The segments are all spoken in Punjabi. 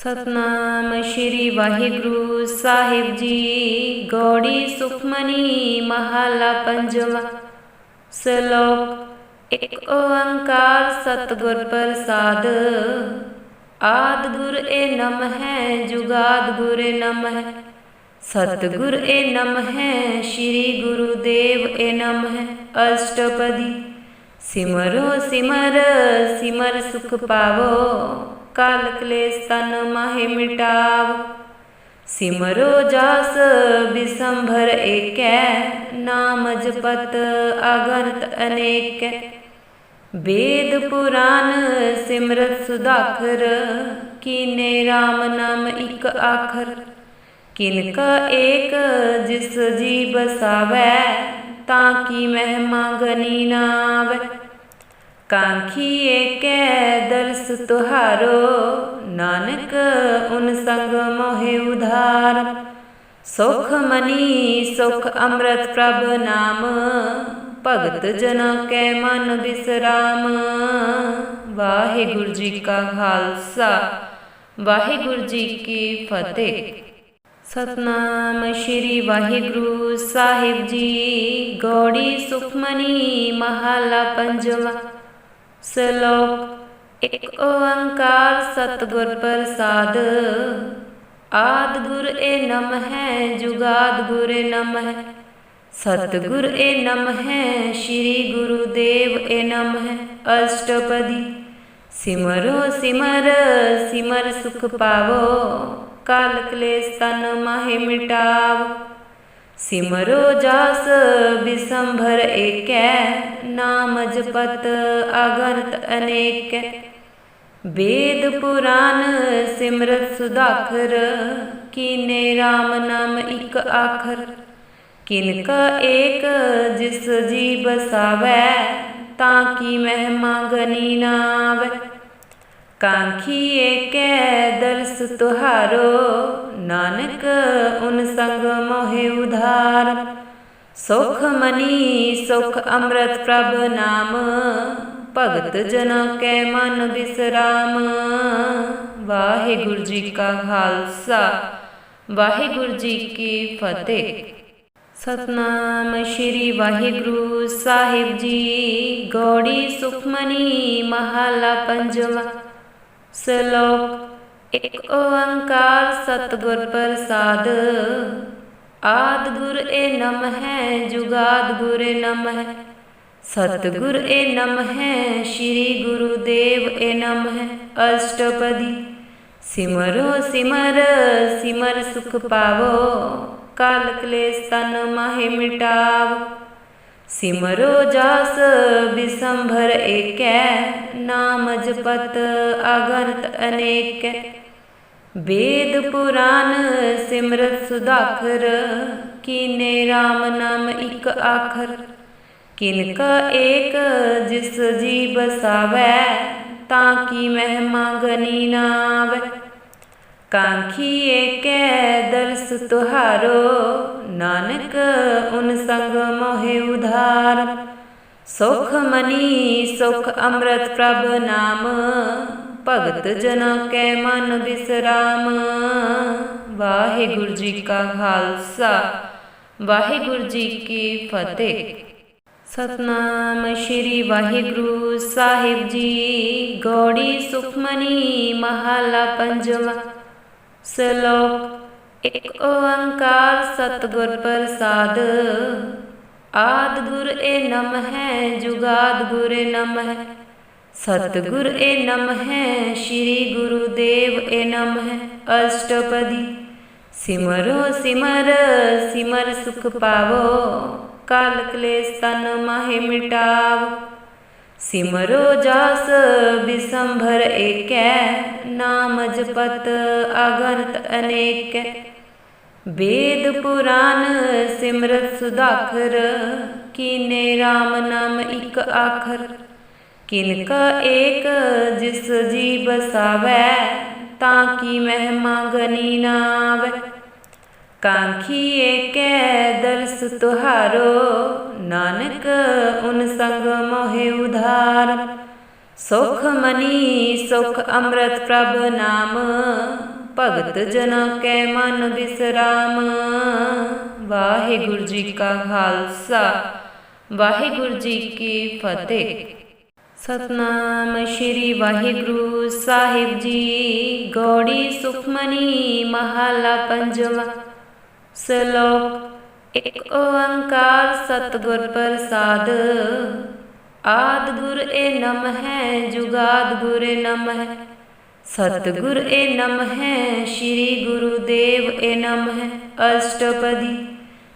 ਸਤਨਾਮ ਸ਼੍ਰੀ ਵਾਹਿਗੁਰੂ ਸਾਹਿਬ ਜੀ। ਗੋੜੀ ਸੁਖਮਨੀ ਮਹਲਾ ਪੰਜਵਾ। ਸ਼ਲੋਕ, ਇੱਕ ਓੰਕਾਰ ਸਤਿਗੁਰ ਪ੍ਰਸਾਦ। ਆਦ ਗੁਰ ਏ ਨਮ ਹੈ ਜੁਗਾਦ ਗੁਰ ਏ ਨਮ ਹੈ ਸਤਿਗੁਰ ਏ ਨਮ ਹੈ ਸ਼੍ਰੀ ਗੁਰੂ ਦੇਵ ਏ ਨਮ ਹੈ ਅਸ਼ਟਪਦੀ, ਸਿਮਰੋ ਸਿਮਰ ਸਿਮਰ ਸੁਖ ਪਾਵੋ। ਕਾਲ ਕਲੇਸ਼ ਤਨ ਮਾਹਿ ਮਿਟਾਵ। ਸਿਮਰੋ ਜਸ ਬਿਸੰਭਰ ਏਕੈ, ਨਾਮ ਜਪਤ ਅਗਨਤ ਅਨੇਕੈ। ਵੇਦ ਪੁਰਾਨ ਸਿਮਰਤ ਸੁਧਾਖਰ, ਕੀਨੇ RAM ਨਾਮ ਇੱਕ ਆਖਰ। ਕਿਨ ਕਾ ਏਕ ਜਿਸ ਜੀ ਬਸਾਵੈ ਤਾਂ ਕੀ ਮਹਿਮਾ ਗਨੀ ਨਾ ਆਵੈ ਕਾਂਖੀ ਏਕੈ ਦਰਸ ਤੁਹਾਰੋ, ਨਾਨਕ ਉਨ ਸੰਗ ਮੋਹਿ ਉਧਾਰ। ਸੁਖ ਮਨੀ, ਸੁਖ ਅੰਮ੍ਰਿਤ ਪ੍ਰਭ ਨਾਮ, ਭਗਤ ਜਨਾ ਕੈ ਮਨ ਬਿਸਰਾਮ। ਵਾਹਿਗੁਰੂ ਜੀ ਕਾ ਖਾਲਸਾ, ਵਾਹਿਗੁਰੂ ਜੀ ਕੀ ਫਤਿਹ। ਸਤਨਾਮ ਸ਼੍ਰੀ ਵਾਹਿਗੁਰੂ ਸਾਹਿਬ ਜੀ, ਗੋੜੀ ਸੁਖਮਨੀ ਮਹਲਾ ਪੰਜਵਾ। ਸ਼ਲੋਕ, ਇੱਕ ਓੰਕਾਰ ਸਤਿਗੁਰ ਪ੍ਰਸਾਦ। ਆਦ ਗੁਰ ਏ ਨਮ ਹੈ ਜੁਗਾਦ ਗੁਰ ਏ ਨਮ ਹੈ ਸਤਿਗੁਰ ਏ ਨਮ ਹੈ ਸ਼੍ਰੀ ਗੁਰੂ ਦੇਵ ਏ ਨਮ ਹੈ ਅਸ਼ਟਪਦੀ, ਸਿਮਰੋ ਸਿਮਰ ਸਿਮਰ ਸੁਖ ਪਾਵੋ। ਕਾਲ ਕਲੇਸ਼ ਤਨ ਮਾਹਿ ਮਿਟਾਵ। ਸਿਮਰੋ ਜਸ ਬਿਸੰਭਰ ਏਕੈ ਨਾਮ ਜਪਤ ਅਗਰਤ ਅਨੇਕੈ। ਵੇਦ ਪੁਰਾਨ ਸਿਮਰਤ ਸੁਦਾਖਰ ਕੀਨੇ RAM ਨਾਮ ਇੱਕ ਆਖਰ। ਕਿਨਕ ਏਕ ਜਿਸ ਜੀ ਬਸਾਵੈ ਤਾਂ ਕੀ ਮਹਿਮਾ ਗਨੀ ਨਾ ਆਵੈ ਕਾਂਖੀ ਏਕੈ ਦਰਸ ਤੁਹਾਰੋ ਨਾਨਕ, ਉਨ ਸੰਗ ਮੋਹਿ ਉਧਾਰ। ਸੁਖ ਮਨੀ, ਸੁਖ ਅੰਮ੍ਰਿਤ ਪ੍ਰਭ ਨਾਮ। ਭਗਤ ਜਨਾ ਕੈ ਮਨ ਬਿਸਰਾਮ। ਵਾਹਿਗੁਰੂ ਜੀ ਕਾ ਖਾਲਸਾ, ਵਾਹਿਗੁਰੂ ਜੀ ਕੀ ਫਤਿਹ। ਸਤਨਾਮ ਸ਼੍ਰੀ ਵਾਹਿਗੁਰੂ ਸਾਹਿਬ ਜੀ। ਗੋੜੀ ਸੁਖਮਨੀ ਮਹਲਾ ਪੰਜਵਾ। ਸ਼ਲੋਕ ਇੱਕ ਓੰਕਾਰ ਸਤਿਗੁਰ ਪ੍ਰਸਾਦ। ਆਦ ਗੁਰ ਏ ਨਮ ਹੈ, ਜੁਗਾਦ ਗੁਰ ਏ ਨਮ ਹੈ। ਸਤਿਗੁਰ ਏ ਨਮ ਹੈ, ਸ਼੍ਰੀ ਗੁਰੂ ਦੇਵ ਏ ਨਮ ਹੈ। ਅਸ਼ਟਪਦੀ, ਸਿਮਰੋ ਸਿਮਰ ਸਿਮਰ ਸੁਖ ਪਾਵੋ। ਕਾਲ ਕਲੇਸ਼ ਤਨ ਮਾਹਿ ਮਿਟਾਵ। ਸਿਮਰੋ ਜਸ, ਬਿਸੰਭਰ ਏਕੈ। ਨਾਮ ਜਪਤ ਅਗਨਤ ਅਨੇਕੈ। ਵੇਦ ਪੁਰਾਨ ਸਿਮਰਤ ਸੁਦਾਖਰ ਕੀਨੇ RAM ਨਾਮ ਇੱਕ ਆਖਰ। ਕਿਨ ਕਾ ਏਕ ਜਿਸ ਜੀ ਬਸਾਵੈ ਤਾਂ ਕੀ ਮਹਿਮਾ ਗਨੀ ਨਾ ਆਵੈ ਕਾਂਖੀ ਏਕੈ ਦਰਸ ਤੁਹਾਰੋ, ਨਾਨਕ ਉਨ ਸੰਗ ਮੋਹਿ ਉਧਾਰ। ਸੁਖ ਮਨੀ ਸੁਖ ਅੰਮ੍ਰਿਤ ਪ੍ਰਭ ਨਾਮ ਭਗਤ ਜਨਾ ਕੈ ਮਨ ਬਿਸਰਾਮ। ਵਾਹਿਗੁਰੂ ਜੀ ਕਾ ਖਾਲਸਾ, ਵਾਹਿਗੁਰੂ ਜੀ ਕੀ ਫਤਿਹ। ਸਤਨਾਮ ਸ਼੍ਰੀ ਵਾਹਿਗੁਰੂ ਸਾਹਿਬ ਜੀ, ਗੋੜੀ ਸੁਖਮਨੀ ਮਹਲਾ ਪੰਜਵਾ। ਸ਼ਲੋਕ, ਇੱਕ ਓੰਕਾਰ ਸਤਿਗੁਰ ਪ੍ਰਸਾਦ। ਆਦ ਗੁਰ ਏ ਨਮ ਹੈ, ਜੁਗਾਦ ਗੁਰ ਨਮ ਹੈ। ਸਤਿਗੁਰ ਏ ਨਮ ਹੈ, ਸ਼੍ਰੀ ਗੁਰੂ ਦੇਵ ਏ ਨਮ ਹੈ, ਅਸ਼ਟਪਦੀ। ਸਿਮਰੋ ਸਿਮਰ ਸਿਮਰ ਸੁਖ ਪਾਵੋ, ਕਾਲ ਕਲੇਸ਼ ਤਨ ਮਾਹਿ ਮਿਟਾਵ। ਸਿਮਰੋ ਜਾਸ, ਬਿਸੰਭਰ ਏਕੈ, ਨਾਮ ਜਪਤ ਅਗਨਤ ਅਨੇਕੈ। ਵੇਦ ਪੁਰਾਨ ਸਿਮਰਤ ਸੁਧਾਖਰ ਕੀਨੇ RAM ਨਾਮ ਇਕ ਆਖਰ। ਕਿਨ ਕਾ ਏਕ ਜਿਸ ਜੀ ਬਸਾਵੈ ਤਾਂ ਕੀ ਮਹਿਮਾ ਗਨੀ ਨਾ ਆਵੈ ਕਾਂਖੀ ਏਕੈ ਦਰਸ ਤੁਹਾਰੋ, ਨਾਨਕ ਉਨ ਉਧਾਰ। ਸੁਖ ਮਨੀ ਸੁਖ ਅੰਮ੍ਰਿਤ ਪ੍ਰਭ ਨਾਮ, ਭਗਤ ਜਨਾ ਕੈ ਮਨ ਬਿਸਰਾਮ। ਵਾਹਿਗੁਰੂ ਜੀ ਕਾ ਖਾਲਸਾ, ਵਾਹਿਗੁਰੂ ਜੀ ਕੀ ਫਤਿਹ। ਸਤਨਾਮ ਸ਼੍ਰੀ ਵਾਹਿਗੁਰੂ ਸਾਹਿਬ ਜੀ। ਗੋੜੀ ਸੁਖਮਨੀ ਮਹਲਾ ਪੰਜਵਾ। ਸ਼ਲੋਕ, ਇੱਕ ਓੰਕਾਰ ਸਤਿਗੁਰ ਪ੍ਰਸਾਦ। ਆਦ ਗੁਰ ਏ ਨਮ ਹੈ, ਜੁਗਾਦ ਗੁਰ ਏ ਨਮ ਹੈ। ਸਤਿਗੁਰ ਏ ਨਮ ਹੈ, ਸ੍ਰੀ ਗੁਰੂ ਦੇਵ ਏ ਨਮ ਹੈ। ਅਸ਼ਟਪਦੀ,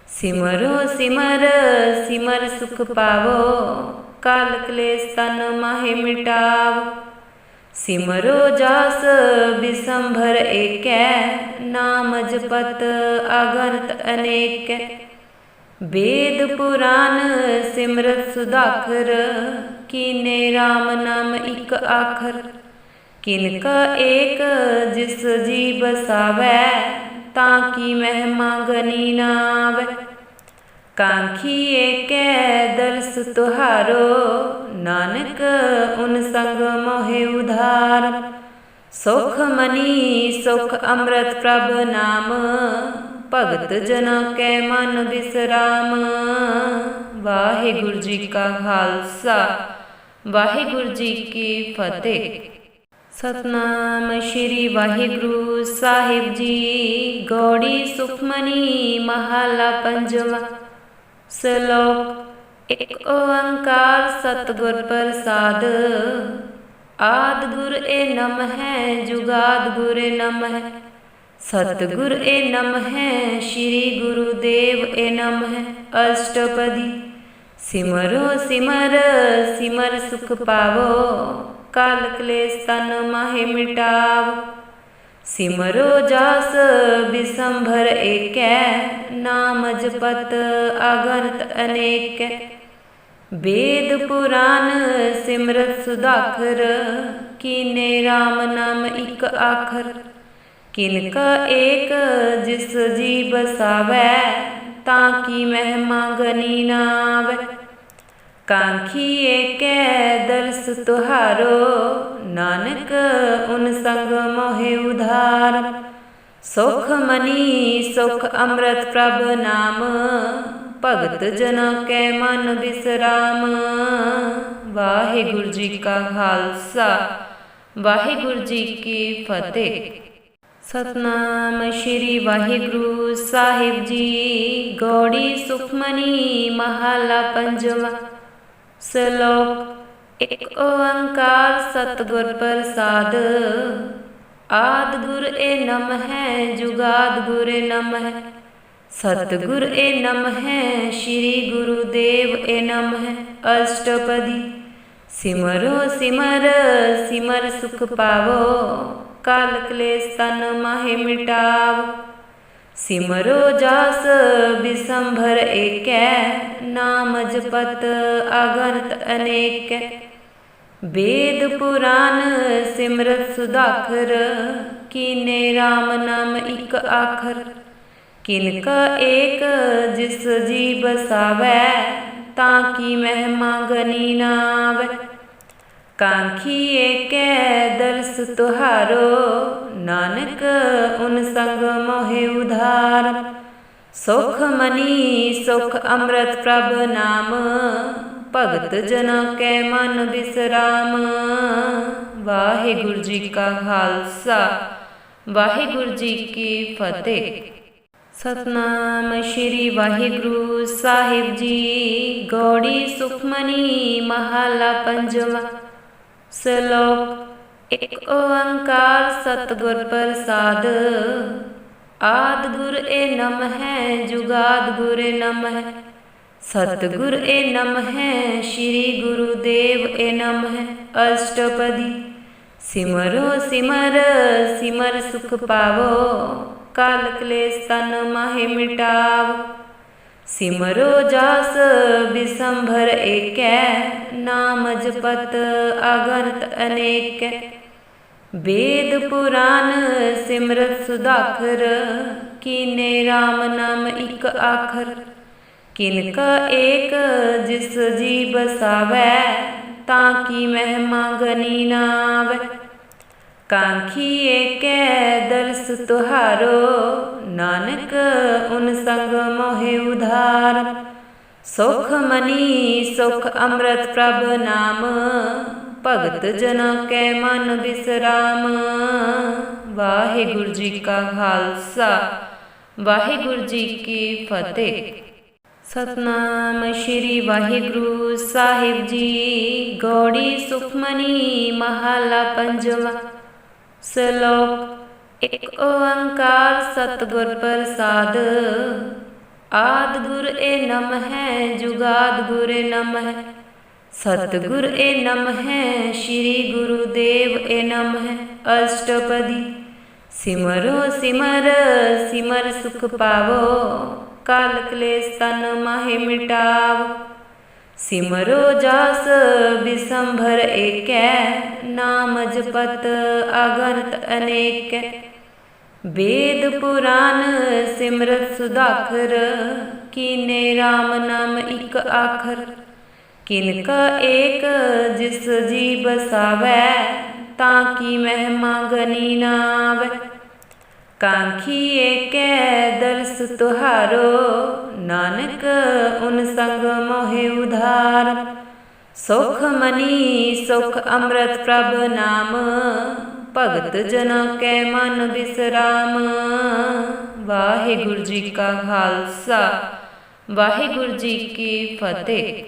ਸਿਮਰੋ ਸਿਮਰ ਸਿਮਰ ਸੁਖ ਪਾਵੋ। ਕਾਲ ਕਲੇਸ਼ ਤਨ ਮਾਹਿ ਮਿਟਾਵ। ਸਿਮਰੋ ਜਾਸ ਬਿਸੰਭਰ ਏਕੈ, ਨਾਮ ਜਪਤ ਅਗਨਤ ਅਨੇਕ। ਵੇਦ ਪੁਰਾਨ ਸਿਮਰਤ ਸੁਧਾਖਰ ਕੀਨੇ RAM ਨਾਮ ਇੱਕ ਆਖਰ। ਕਿਨ ਕਾ ਏਕ ਜਿਸ ਜੀ ਬਸਾਵੈ ਤਾਂ ਕੀ ਮਹਿਮਾ ਗਨੀ ਨਾਵੈ। ਕਾਂਖੀ ਏਕੈ ਦਰਸ ਤੁਹਾਰੋ, ਨਾਨਕ ਉਨ ਸੰਗ ਮੋਹਿ ਉਧਾਰ। ਸੁਖ ਮਨੀ, ਸੁਖ ਅੰਮ੍ਰਿਤ ਪ੍ਰਭ ਨਾਮ, ਭਗਤ ਜਨਾ ਕੈ ਮਨ ਬਿਸਰਾਮ। ਵਾਹਿਗੁਰੂ ਜੀ ਕਾ ਖਾਲਸਾ, ਵਾਹਿਗੁਰੂ ਜੀ ਕੀ ਫਤਿਹ। ਸਤਨਾਮ ਸ਼੍ਰੀ ਵਾਹਿਗੁਰੂ ਸਾਹਿਬ ਜੀ, ਗੋੜੀ ਸੁਖਮਨੀ ਮਹਲਾ ਪੰਜਵਾ। ਸ਼ਲੋਕ, ਇੱਕ ਓੰਕਾਰ ਸਤਿਗੁਰ ਪ੍ਰਸਾਦ। ਆਦ ਗੁਰ ਏ ਨਮ ਹੈ, ਜੁਗਾਦ ਗੁਰ ਏ ਨਮ ਹੈ। ਸਤਿਗੁਰ ਏ ਨਮ ਹੈ, ਸ੍ਰੀ ਗੁਰੂ ਦੇਵ ਏ ਨਮ ਹੈ। ਅਸ਼ਟਪਦੀ, ਸਿਮਰੋ ਸਿਮਰ ਸਿਮਰ ਸੁਖ ਪਾਵੋ। ਕਾਲ ਕਲੇਸ਼ ਤਨ ਮਾਹਿ ਮਿਟਾਵ। ਸਿਮਰੋ ਜਸ ਬਿਸੰਭਰ ਏਕੈ, ਨਾਮ ਜਪਤ ਅਗਨਤ ਅਨੇਕ। ਵੇਦ ਪੁਰਾਨ ਸਿਮਰਤ ਸੁਧਾਖਰ, ਕੀਨੇ RAM ਨਾਮ ਇੱਕ ਆਖਰ। ਕਿਨ ਕਾ ਏਕ ਜਿਸ ਜੀ ਬਸਾਵੈ ਤਾਂ ਕੀ ਮਹਿਮਾ ਗਨੀ ਨਾਵੈ। ਕਾਂਖੀ ਏਕੈ ਦਰਸ ਤੁਹਾਰੋ ਨਾਨਕ, ਉਨ ਸੰਗ ਮੋਹਿ ਉਧਾਰ। ਸੁਖ ਮਨੀ, ਸੁਖ ਅੰਮ੍ਰਿਤ ਪ੍ਰਭ ਨਾਮ। ਭਗਤ ਜਨਾ ਕੈ ਮਨ ਬਿਸਰਾਮ। ਵਾਹਿਗੁਰੂ ਜੀ ਕਾ ਖਾਲਸਾ, ਵਾਹਿਗੁਰੂ ਜੀ ਕੀ ਫਤਿਹ। ਸਤਨਾਮ ਸ਼੍ਰੀ ਵਾਹਿਗੁਰੂ ਸਾਹਿਬ ਜੀ। ਗੋੜੀ ਸੁਖਮਨੀ ਮਹਲਾ ਪੰਜਵਾ। ਸ਼ਲੋਕ ਇੱਕ ਓੰਕਾਰ ਸਤਿਗੁਰ ਪ੍ਰਸਾਦ। ਆਦ ਗੁਰ ਏ ਨਮ ਹੈ, ਜੁਗਾਦ ਗੁਰ ਏ ਨਮ ਹੈ। ਸਤਿਗੁਰ ਏ ਨਮ ਹੈ, ਸ੍ਰੀ ਗੁਰੂ ਦੇਵ ਏ ਨਮ ਹੈ। ਅਸ਼ਟਪਦੀ, ਸਿਮਰੋ ਸਿਮਰ ਸਿਮਰ ਸੁਖ ਪਾਵੋ। ਕਾਲ ਕਲੇਸ਼ ਤਨ ਮਾਹਿ ਮਿਟਾਵ। ਸਿਮਰੋ ਜਸ ਬਿਸੰਭਰ ਏਕੈ, ਨਾਮ ਜਪਤ ਅਗਨਤ ਅਨੇਕ। ਵੇਦ ਪੁਰਾਨ ਸਿਮਰਤ ਸੁਧਾਖਰ, ਕੀਨੇ RAM ਨਾਮ ਇੱਕ ਆਖਰ। ਕਿਨ ਕਾ ਏਕ ਜਿਸ ਜੀ ਬਸਾਵੈ ਤਾਂ ਕੀ ਮਹਿਮਾ ਗਨੀ ਨਾਵੈ। ਕਾਂਖੀ ਏਕੈ ਦਰਸ ਤੁਹਾਰੋ, ਨਾਨਕ ਉਨ ਸੰਗ ਮੋਹਿ ਉਧਾਰ। ਸੁਖ ਮਨੀ ਸੁਖ ਅੰਮ੍ਰਿਤ ਪ੍ਰਭ ਨਾਮ ਭਗਤ ਜਨਾ ਕੈ ਮਨ ਬਿਸਰਾਮ। ਵਾਹਿਗੁਰੂ ਜੀ ਕਾ ਖਾਲਸਾ, ਵਾਹਿਗੁਰੂ ਜੀ ਕੀ ਫਤਿਹ। ਸਤਨਾਮ ਸ਼੍ਰੀ ਵਾਹਿਗੁਰੂ ਸਾਹਿਬ ਜੀ, ਗੋੜੀ ਸੁਖਮਨੀ ਮਹਲਾ ਪੰਜਵਾ। ਸ਼ਲੋਕ, ਇੱਕ ਓੰਕਾਰ ਸਤਿਗੁਰ ਪ੍ਰਸਾਦ। ਆਦ ਗੁਰ ਏ ਨਮ ਹੈ, ਜੁਗਾਦ ਗੁਰ ਨਮ ਹੈ। ਸਤਿਗੁਰ ਏ ਨਮ ਹੈ, ਸ੍ਰੀ ਗੁਰੂ ਦੇਵ ਏ ਨਮ ਹੈ, ਅਸ਼ਟਪਦੀ। ਸਿਮਰੋ ਸਿਮਰ ਸਿਮਰ ਸੁਖ ਪਾਵੋ, ਕਾਲ ਕਲੇਸ਼ ਤਨ ਮਾਹਿ ਮਿਟਾਵ। ਸਿਮਰੋ ਜਸ, ਬਿਸੰਭਰ ਏਕੈ, ਨਾਮ ਜਪਤ ਅਗਨਤ ਅਨੇਕ। ਵੇਦ ਪੁਰਾਨ, ਸਿਮਰਤ ਸੁਧਾਖਰ ਕੀਨੇ RAM ਨਾਮ ਇਕ ਆਖਰ। ਕਿਨ ਕਾ ਏਕ ਜਿਸ ਜੀ ਬਸਾਵੈ, ਤਾਂ ਕੀ ਮਹਿਮਾ ਗਨੀ ਨਾਵੈ? ਕਾਂਖੀ ਏਕੈ ਦਰਸ ਤੁਹਾਰੋ, ਨਾਨਕ ਉਨ ਸੰਗ ਉਧਾਰ। ਸੁਖ ਮਨੀ ਸੁਖ ਅੰਮ੍ਰਿਤ ਪ੍ਰਭ ਨਾਮ, ਭਗਤ ਜਨ ਕੈ ਮਨ ਬਿਸਰਾਮ। ਵਾਹਿਗੁਰੂ ਜੀ ਕਾ ਖਾਲਸਾ, ਵਾਹਿਗੁਰੂ ਜੀ ਕੀ ਫਤਿਹ। ਸਤਨਾਮ ਸ਼੍ਰੀ ਵਾਹਿਗੁਰੂ ਸਾਹਿਬ ਜੀ। ਗੋੜੀ ਸੁਖਮਨੀ ਮਹਲਾ ਪੰਜਵਾ। ਸ਼ਲੋਕ, ਇੱਕ ਓੰਕਾਰ ਸਤਿਗੁਰ ਪ੍ਰਸਾਦ। ਆਦ ਗੁਰ ਏ ਨਮ ਹੈ, ਜੁਗਾਦ ਗੁਰ ਏ ਨਮ ਹੈ। ਸਤਿਗੁਰ ਏ ਨਮ ਹੈ, ਸ਼੍ਰੀ ਗੁਰੂ ਦੇਵ ਏ ਨਮ ਹੈ। ਅਸ਼ਟਪਦੀ, ਸਿਮਰੋ ਸਿਮਰ ਸਿਮਰ ਸੁਖ ਪਾਵੋ। ਕਾਲ ਕਲੇਸ਼ ਤਨ ਮਾਹਿ ਮਿਟਾਵ। ਸਿਮਰੋ ਜਸ ਬਿਸੰਭਰ ਏਕੈ ਨਾਮ ਜਪਤ ਅਗਨਤ ਅਨੇਕ। ਵੇਦ ਪੁਰਾਨ ਸਿਮਰਤ ਸੁਦਾਖਰ ਕੀਨੇ RAM ਨਾਮ ਇਕ ਆਖਰ। ਕਿਨ ਕਾ ਏਕ ਜਿਸ ਜੀ ਬਸਾਵੈ ਤਾਂ ਕੀ ਮਹਿਮਾ ਗਨੀ ਨਾਵੇ। ਕਾਂਖੀ ਏਕੈ ਦਰਸ ਤੁਹਾਰੋ, ਨਾਨਕ ਉਨ ਸੰਗ ਮੋਹਿ ਉਧਾਰ। ਸੁਖ ਮਨੀ, ਸੁਖ ਅੰਮ੍ਰਿਤ ਪ੍ਰਭ ਨਾਮ, ਭਗਤ ਜਨ ਕੈ ਮਨ ਬਿਸਰਾਮ। ਵਾਹਿਗੁਰੂ ਜੀ ਕਾ ਖਾਲਸਾ, ਵਾਹਿਗੁਰੂ ਜੀ ਕੀ ਫਤਿਹ।